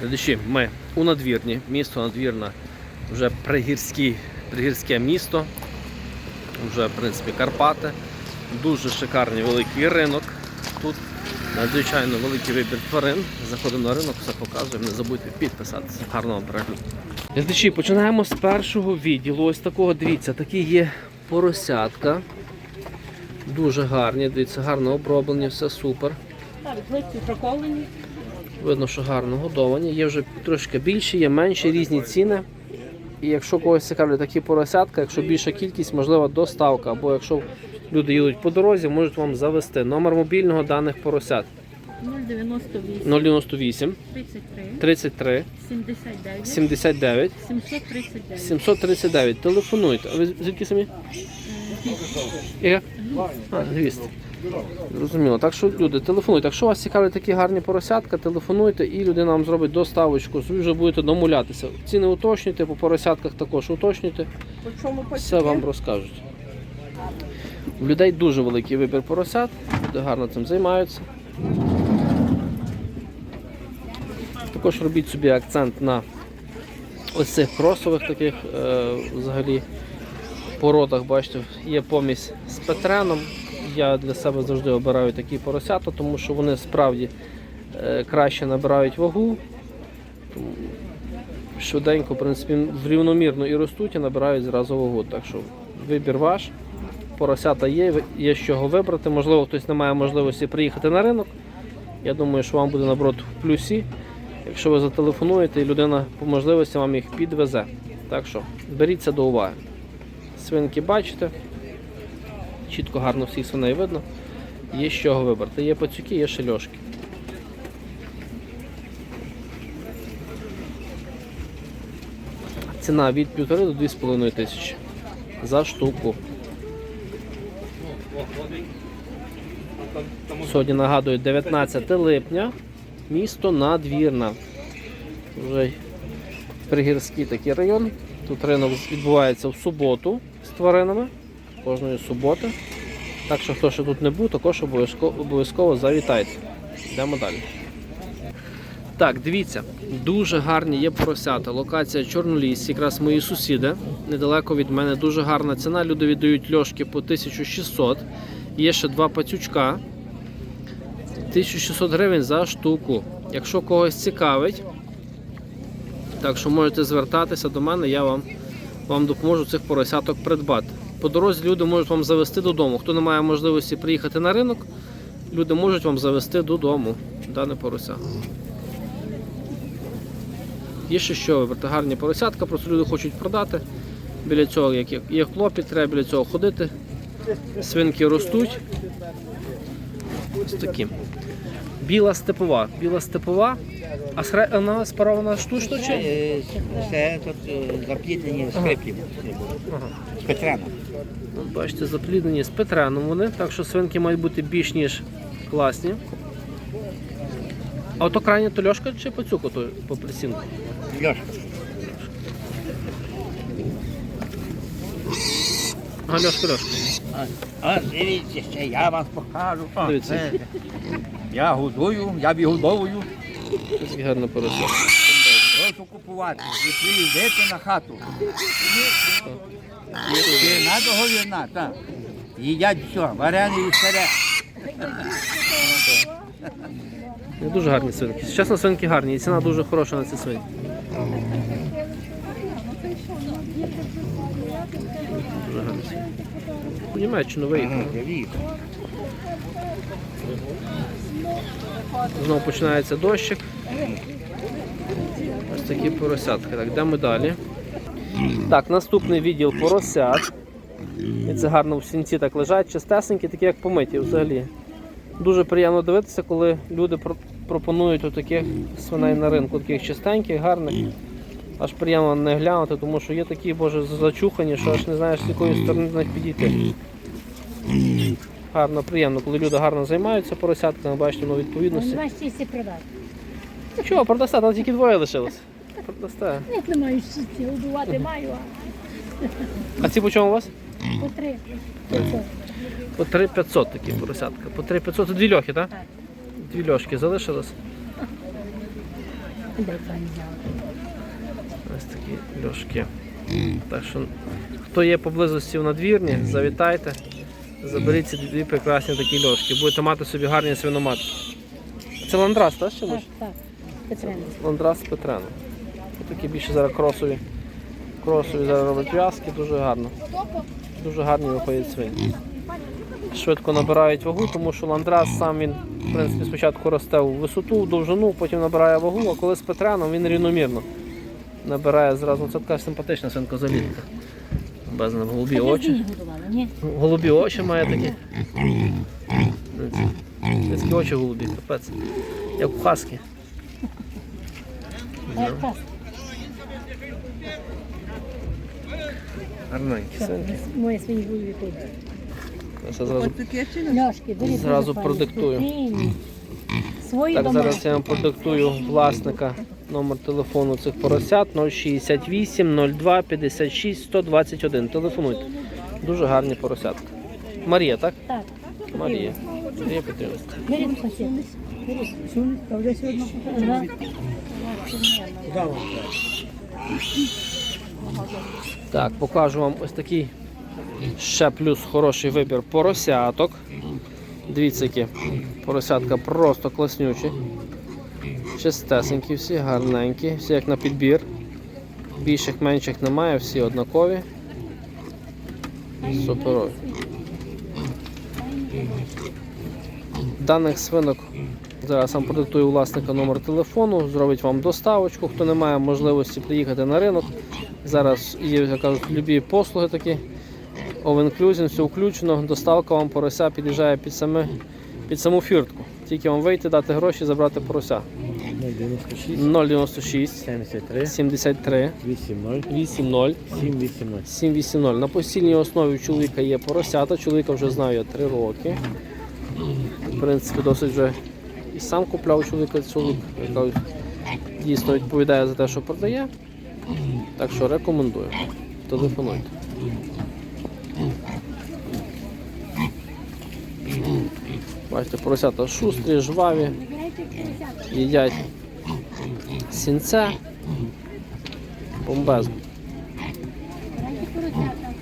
Глядачі, ми у надвірні, місто надвірна, вже пригірське місто, вже в принципі Карпати. Дуже шикарний великий ринок. Тут надзвичайно великий вибір тварин. Заходимо на ринок, все показуємо. Не забудьте підписатися. Гарного перегляду. Глядачі, починаємо з першого відділу. Ось такого, дивіться, такі є поросятка. Дуже гарні, дивіться, гарно оброблені, все супер. Так, плитки проколені. Видно, що гарно годовані. Є вже трошки більші, є менші, різні ціни. І якщо когось цікавлять такі поросятка, якщо більша кількість, можлива доставка. Або якщо люди їдуть по дорозі, можуть вам завести номер мобільного даних поросят 098 098 33 33 79 79 739. 739. Телефонуйте. А ви звідки самі? Яка? А, 200. Зрозуміло. Так що люди, телефонуйте. Якщо вас цікавлять такі гарні поросятка, телефонуйте і людина вам зробить доставочку. Ви вже будете домовлятися. Ціни уточнюйте, по поросятках також уточнюйте. Все вам розкажуть. У людей дуже великий вибір поросят, люди гарно цим займаються. Також робіть собі акцент на ось цих кросових таких е, взагалі породах, бачите, є помість з петреном. Я для себе завжди обираю такі поросята, тому що вони справді е, краще набирають вагу. Швиденько, в принципі, рівномірно і ростуть, і набирають зразу вагу. Так що вибір ваш. Поросята є, є з чого вибрати. Можливо, хтось не має можливості приїхати на ринок. Я думаю, що вам буде наоборот в плюсі. Якщо ви зателефонуєте і людина по можливості вам їх підвезе. Так що беріться до уваги. Свинки бачите. Чітко гарно всіх свиней видно. Є з чого вибрати. Є пацюки, є шельошки. Ціна від 1,5 до 2,5 тисячі за штуку. Сьогодні нагадую 19 липня, місто Надвірна. Вже пригірський такий район. Тут ринок відбувається в суботу з тваринами кожної суботи. Так що хто ще тут не був, також обов'язково обов'язково завітайте. Йдемо далі. Так, дивіться, дуже гарні є поросята. Локація Чорноліс, якраз мої сусіди. Недалеко від мене дуже гарна ціна. Люди віддають льошки по 1600. Є ще два пацючка. 1600 гривень за штуку. Якщо когось цікавить, так що можете звертатися до мене, я вам, вам допоможу цих поросяток придбати. По дорозі люди можуть вам завести додому. Хто не має можливості приїхати на ринок, люди можуть вам завести додому дане порося. Є ще що вибрати гарні поросятка, просто люди хочуть продати. Біля цього як є- клопіт, треба біля цього ходити. Свинки ростуть. Ось такі. Біла степова. Біла степова. А схре... вона спарована штучно чи? Е, Це тут е, запліднені скриптів Ага. з Петреном. От бачите, запліднені з Петреном вони, так що свинки мають бути більш ніж класні. А ото крайня то льошка чи пацюк ото по присінку? Льошка. А, льошка, льошка. А, а дивіться, ще я вам покажу. О, Дивіться. це- Я годую, я відгодовую. Такі гарне порося. Прошу купувати. Ви приїдете на хату. Чи договірна, так. Їдять все, варене і старе. Не дуже гарні свинки. Чесно, свинки гарні, і ціна дуже хороша на ці свинки. Дуже гарні. У Німеччину виїхали. Знову починається дощик. Ось такі поросятки. Так, йдемо далі. Так, наступний відділ поросят. І це гарно в сінці так лежать, чистесенькі, такі як помиті взагалі. Дуже приємно дивитися, коли люди про- пропонують отаких свиней на ринку, таких чистеньких, гарних. Аж приємно не глянути, тому що є такі, боже, зачухані, що аж не знаєш, з якої сторони до них підійти. Гарно, приємно, коли люди гарно займаються поросятками, бачите, ну відповідності. Продати. Чого, продасте, там тільки двоє лишилось. Продасте. Як не маю щастя, годувати маю, А ці по чому у вас? по три. По 3500 такі поросятка. По 3500 це дві льохи, так? Так. Дві льошки залишилось. Ось такі льошки. Так що, хто є поблизості в надвірні, завітайте, заберіть ці дві прекрасні такі льошки. Будете мати собі гарні свиноматки. Це ландрас, так? Ще Так, так. Петренко. Ландрас Петрена. Такі більше зараз кросові. Кросові зараз роблять в'язки, дуже гарно. Дуже гарні виходять свині. Швидко набирають вагу, тому що ландрас сам він в принципі, спочатку росте у висоту, в довжину, потім набирає вагу, а коли з Петреном він рівномірно набирає зразу. Це така симпатична свинка залітка. Без голубі очі. Голубі очі має такі. Такі очі голубі, капець. Як у хаски. Гарненькі свої. Я це зразу бери Зразу продиктую. Свої Так, домашні. зараз я вам продиктую власника номер телефону цих поросят 068 02 56 121. Телефонуйте. Дуже гарні поросятка. Марія, так? Так. Марія. Марія Петрівна. Бери пакет. Бери. А вже сьогодні Ага. Так, покажу вам ось такий ще плюс хороший вибір поросяток. Дивіться, які поросятка просто класнючі. Чистесенькі, всі гарненькі, всі як на підбір. Більших, менших немає, всі однакові. Суперові. Даних свинок зараз вам продиктую власника номер телефону, зробить вам доставочку. Хто не має можливості приїхати на ринок. Зараз є, як кажуть, любі послуги такі. All-inclusive, все включено, доставка вам порося під'їжджає під, саме, під саму фіртку. Тільки вам вийти, дати гроші, забрати порося. 096 73 73 80 80 718. 780. На постільній основі у чоловіка є поросята. Чоловіка вже знаю я 3 роки. В принципі, досить вже і сам купляв чоловіка. Чоловік як кажуть, дійсно відповідає за те, що продає. Так що рекомендую. Телефонуйте. Бачите, поросята шустрі, жваві, їдять сінце. Бомбезно.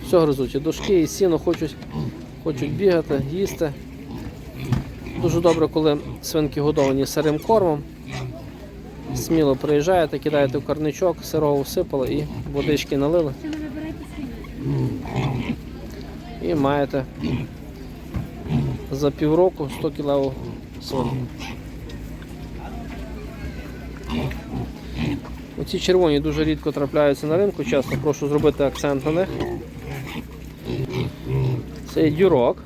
Все гризучі, дошки і сіно хочуть, хочуть бігати, їсти. Дуже добре, коли свинки годовані сирим кормом. Сміло приїжджаєте, кидаєте в карничок, сирого всипали і водички налили. І маєте за півроку 100 кілову свинку. Оці червоні дуже рідко трапляються на ринку, чесно, прошу зробити акцент на них. Це дюрок.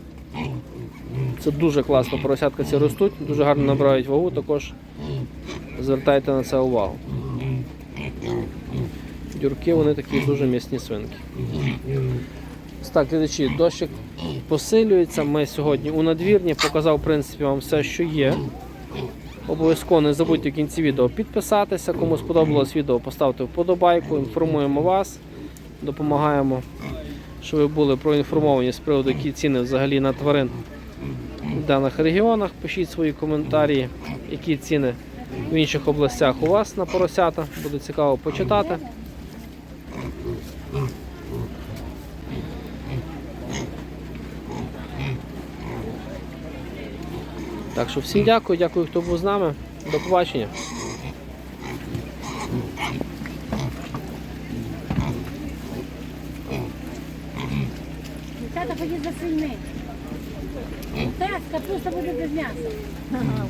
Це дуже класно, поросятка ці ростуть, дуже гарно набирають вагу, також звертайте на це увагу. Дюрки вони такі дуже м'ясні свинки. Так, глядачі, дощик посилюється. Ми сьогодні у надвірні показав в принципі вам все, що є. Обов'язково не забудьте в кінці відео підписатися. Кому сподобалось відео, поставте вподобайку, інформуємо вас, допомагаємо, щоб ви були проінформовані з приводу, які ціни взагалі на тварин даних регіонах. Пишіть свої коментарі, які ціни в інших областях у вас на поросята. Буде цікаво почитати. Так що всім дякую, дякую, хто був з нами. До побачення. Дівчата, ходіть за свиньми. Так, капуста буде без м'яса.